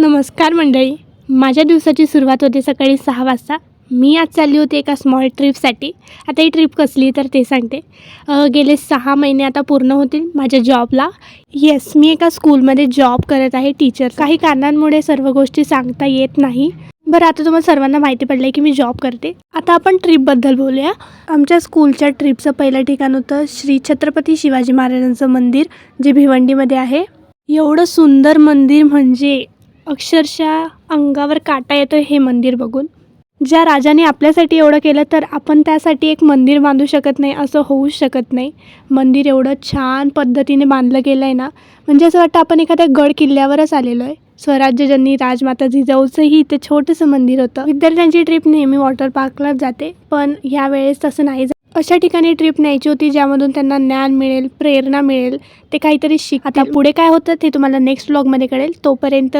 नमस्कार मंडळी. माझ्या दिवसाची सुरुवात होते सकाळी सहा वाजता. मी आज चालली होती एका स्मॉल ट्रिपसाठी आता ही ट्रिप कसली तर ते सांगते. गेले सहा महिने आता पूर्ण होतील माझ्या जॉबला येस मी एका स्कूलमध्ये जॉब करत आहे टीचर काही कारणांमुळे सर्व गोष्टी सांगता येत नाही. बरं आता तुम्हाला सर्वांना माहिती पडलं आहे की मी जॉब करते. आता आपण ट्रिपबद्दल बोलूया. आमच्या स्कूलच्या ट्रिपचं पहिलं ठिकाण होतं श्री छत्रपती शिवाजी महाराजांचं मंदिर जे भिवंडीमध्ये आहे. एवढं सुंदर मंदिर म्हणजे अक्षरशः अंगावर काटा येतो हे मंदिर बघून. ज्या राजाने आपल्यासाठी एवढं केलं तर आपण त्यासाठी एक मंदिर बांधू शकत नाही असं होऊच शकत नाही. मंदिर एवढं छान पद्धतीने बांधलं गेलं आहे ना म्हणजे असं वाटतं आपण एखाद्या गड किल्ल्यावरच आलेलो आहे. स्वराज्यजननी राजमाता जिजाऊचंही इथे छोटंसं मंदिर होतं. विद्यार्थ्यांची ट्रिप नेहमी वॉटर पार्कलाच जाते पण ह्यावेळेस तसं नाही जा- अशा ठिकाणी ट्रिप न्यायची होती ज्यामधून त्यांना ज्ञान मिळेल प्रेरणा मिळेल ते काहीतरी शिक आता पुढे काय होतं ते तुम्हाला नेक्स्ट ब्लॉगमध्ये कळेल. तोपर्यंत